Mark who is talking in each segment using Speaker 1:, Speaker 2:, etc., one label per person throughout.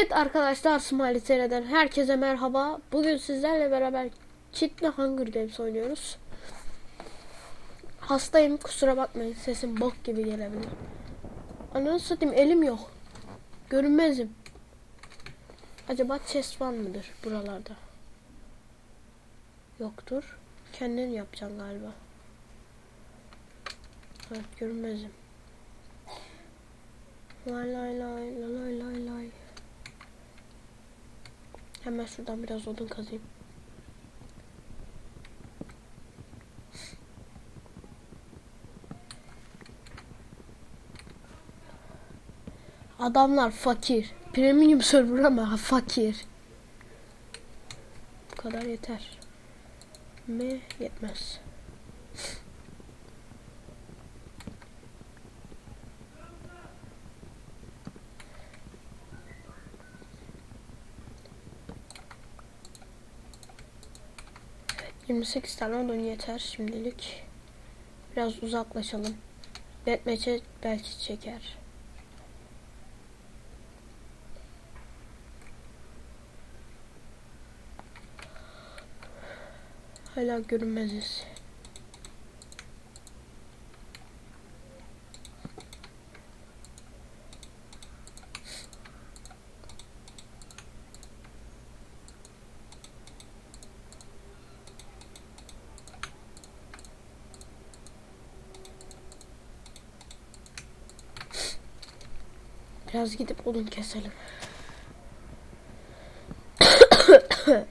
Speaker 1: Evet arkadaşlar Smiley TR'den herkese merhaba. Bugün sizlerle beraber Çitli Hunger Games oynuyoruz. Hastayım kusura bakmayın sesim bok gibi gelebilir. Ananı satayım elim yok. Görünmezim. Acaba chest var mıdır buralarda? Yoktur. Kendin yapacaksın galiba. Evet görünmezim. Lay lay lay lay lay lay. Hemen şuradan biraz odun kazayım. Adamlar fakir. Premium server ama fakir. Bu kadar yeter. Mi yetmez. Evet, 28 tane odun yeter şimdilik. Biraz uzaklaşalım. Deathmatch'e belki çeker. Hala görünmeziz. Biraz gidip odun keselim.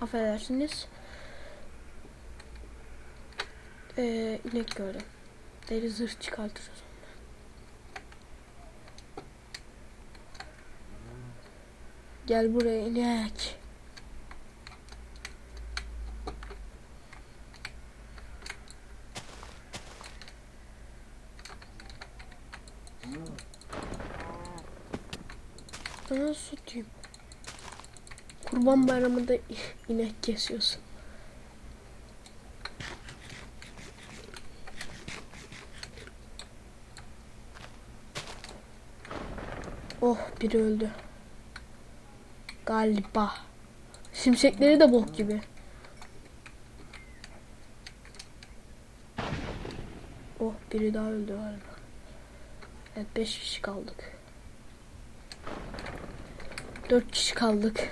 Speaker 1: Affedersiniz. Ee, inek gördüm. Deri zırh çıkartırız ondan. Gel buraya inek. Sana satayım. Kurban bayramında inek kesiyorsun. Oh biri öldü. Galiba. Şimşekleri de bok gibi. Oh biri daha öldü galiba. Evet 5 kişi kaldık. 4 kişi kaldık.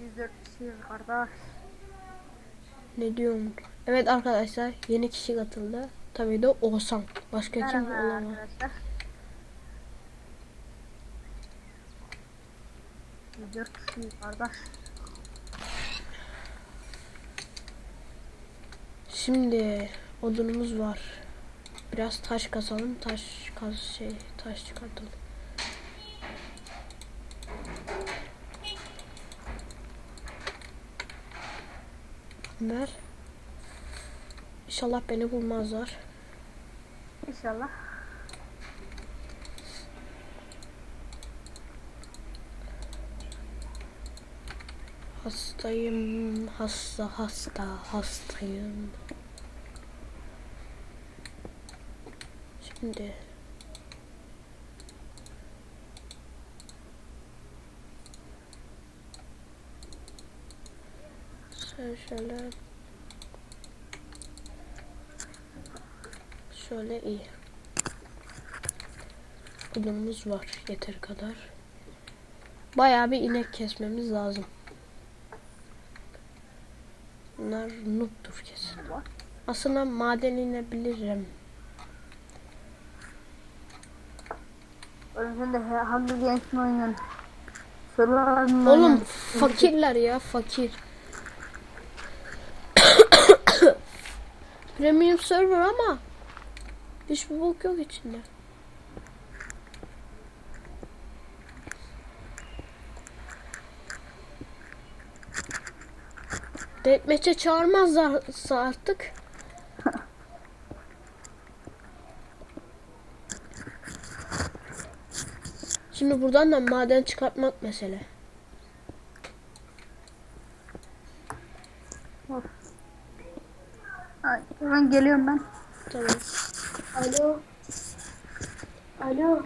Speaker 2: 104 kişiyiz kardeş.
Speaker 1: Ne diyorum? Evet arkadaşlar yeni kişi katıldı. Tabii de Oğuzhan. Başka kim
Speaker 2: Merhaba
Speaker 1: olamaz.
Speaker 2: arkadaşlar. 104 kişiyiz kardeş.
Speaker 1: Şimdi odunumuz var. Biraz taş kasalım. Taş kaz şey taş çıkartalım. Ver. İnşallah beni bulmazlar.
Speaker 2: İnşallah.
Speaker 1: Hastayım, hasta, hasta, hastayım. Şimdi Sen şöyle Şöyle iyi. Odunumuz var yeter kadar. Bayağı bir inek kesmemiz lazım. Bunlar noob'dur kesin. Aslında maden inebilirim.
Speaker 2: Oğlum
Speaker 1: fakirler ya fakir. Premium server ama hiçbir bok yok içinde. Deathmatch'e çağırmazlarsa artık. Şimdi buradan da maden çıkartmak mesele.
Speaker 2: Ay, ben geliyorum ben.
Speaker 1: Tamam.
Speaker 2: Alo.
Speaker 3: Alo.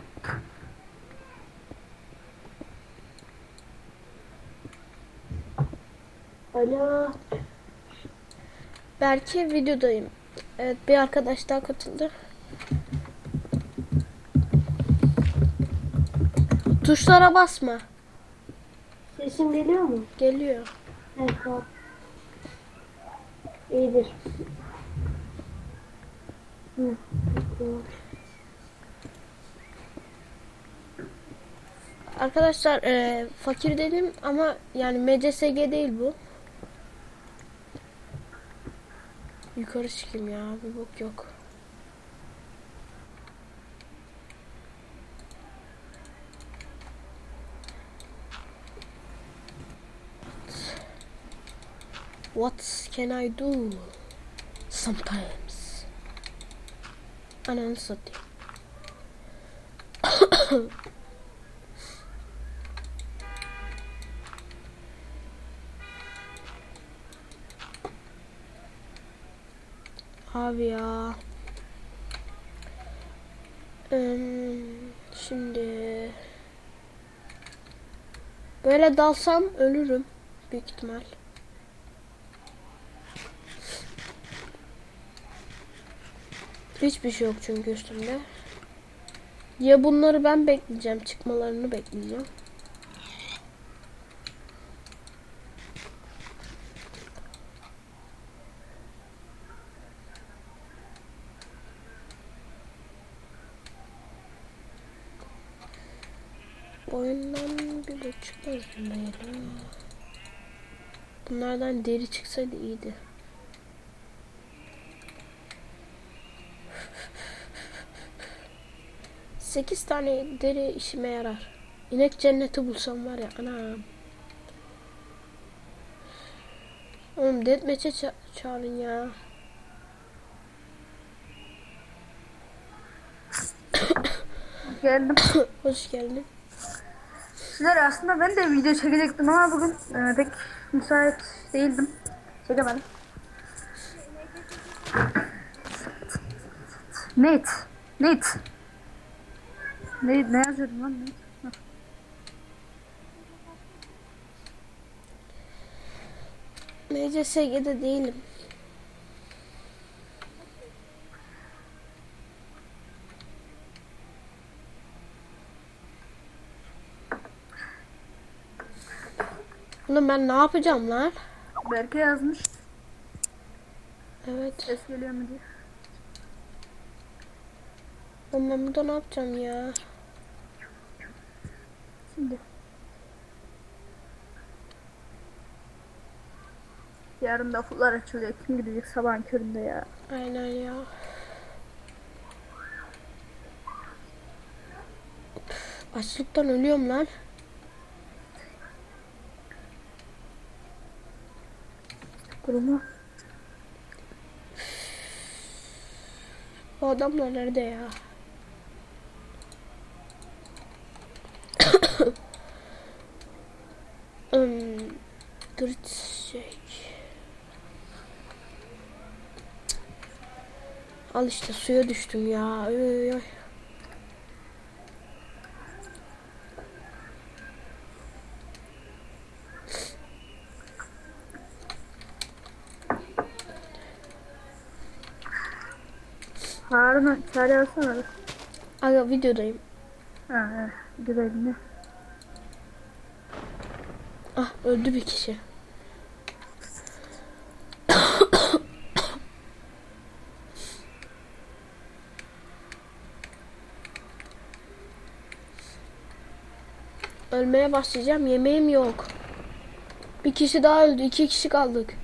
Speaker 3: Alo.
Speaker 1: Belki videodayım. Evet bir arkadaş daha katıldı. Tuşlara basma.
Speaker 3: Sesim geliyor mu?
Speaker 1: Geliyor.
Speaker 3: Evet tamam. İyidir.
Speaker 1: Arkadaşlar e, fakir dedim ama yani MCSG değil bu. Yukarı çıkayım ya bir bok yok. What can I do? Sometimes. Ananı satayım. Abi ya. Em, şimdi böyle dalsam ölürüm büyük ihtimal. Hiçbir şey yok çünkü üstümde. Ya bunları ben bekleyeceğim, çıkmalarını bekleyeceğim. Oyundan bile çıkmaz bunda ya. Bunlardan deri çıksaydı iyiydi. Sekiz tane deri işime yarar. İnek cenneti bulsam var ya anam. Oğlum deathmatch'e ça- çağırın ya.
Speaker 2: Geldim.
Speaker 1: Hoş geldin.
Speaker 2: Sizler aslında ben de video çekecektim ama bugün e, pek müsait değildim. Çekemedim. Net. Net. Ne, ne yazıyordum lan? Hah.
Speaker 1: MCSG'de değilim. Oğlum ben ne yapacağım lan?
Speaker 2: Berke yazmış.
Speaker 1: Evet.
Speaker 2: Ses geliyor mu diye.
Speaker 1: Oğlum ben burada ne yapacağım ya?
Speaker 2: Şimdi. Yarın da okullar açılıyor. Kim gidecek sabahın köründe ya?
Speaker 1: Aynen ya. Açlıktan ölüyorum lan.
Speaker 2: Durumu.
Speaker 1: Bu adamlar nerede ya? Şey. Al işte suya düştüm ya. Oy, oy.
Speaker 2: Harun'u çağrı alsana.
Speaker 1: Aga videodayım.
Speaker 2: Ha, evet. Güzel ne?
Speaker 1: Ah öldü bir kişi. Ölmeye başlayacağım. Yemeğim yok. Bir kişi daha öldü. iki kişi kaldık.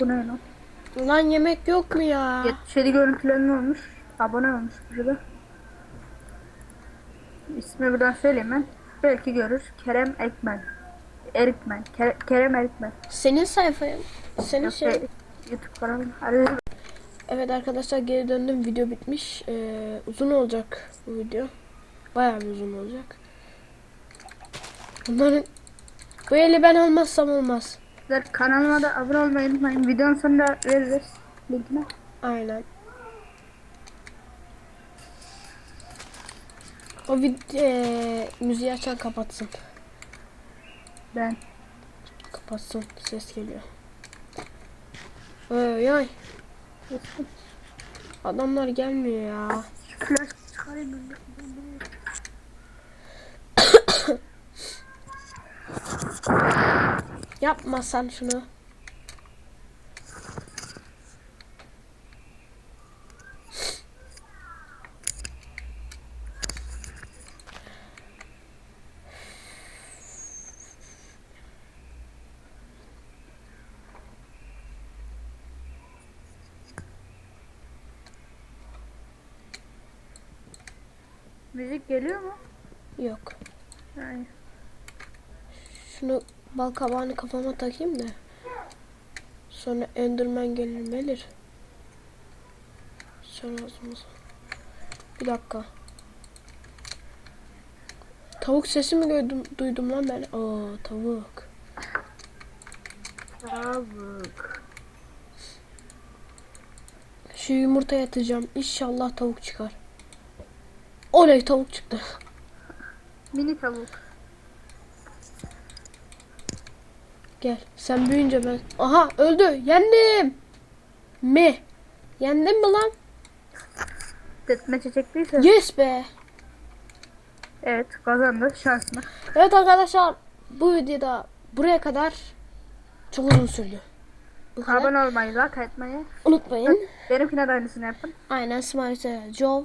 Speaker 2: Bu ne lan?
Speaker 1: Lan yemek yok mu ya?
Speaker 2: 77 görüntülenme olmuş. Abone olmuş burada. İsmi buradan söyleyeyim. Belki görür. Kerem Ekmen. Erikmen. Kere- Kerem Erikmen.
Speaker 1: Senin sayfaya. Senin
Speaker 2: Yok,
Speaker 1: şey.
Speaker 2: YouTube kanalım. Arada
Speaker 1: Evet arkadaşlar geri döndüm. Video bitmiş. Ee, uzun olacak bu video. Bayağı bir uzun olacak. Bunların bu eli ben almazsam olmaz.
Speaker 2: Kanalıma da abone olmayı unutmayın. Videonun sonunda veririz linkini.
Speaker 1: Aynen. O vid ee, müziği açan kapatsın.
Speaker 2: Ben.
Speaker 1: Kapatsın. Ses geliyor. Oy oy. Adamlar gelmiyor ya.
Speaker 2: Flash çıkarayım.
Speaker 1: Yapma sen şunu.
Speaker 2: Müzik geliyor mu?
Speaker 1: Yok.
Speaker 2: Yani.
Speaker 1: Şunu bal kabağını kafama takayım da. Sonra Enderman gelir gelir. Sonra ağzımıza. Bir dakika. Tavuk sesi mi duydum, duydum lan ben? Aa tavuk.
Speaker 2: Tavuk.
Speaker 1: Şu yumurtaya atacağım. İnşallah tavuk çıkar. Oley tavuk çıktı.
Speaker 2: Mini tavuk.
Speaker 1: Gel. Sen büyüyünce ben... Aha öldü. Yendim. Mi? Yendim mi lan?
Speaker 2: Deathmatch'e çektiyse.
Speaker 1: Yes be.
Speaker 2: Evet kazandı şansına.
Speaker 1: Evet arkadaşlar bu videoda buraya kadar çok uzun sürdü. Bu.
Speaker 2: Abone olmayı, like etmeyi.
Speaker 1: Unutmayın.
Speaker 2: Benimkine de aynısını yapın.
Speaker 1: Aynen Smiley Joe.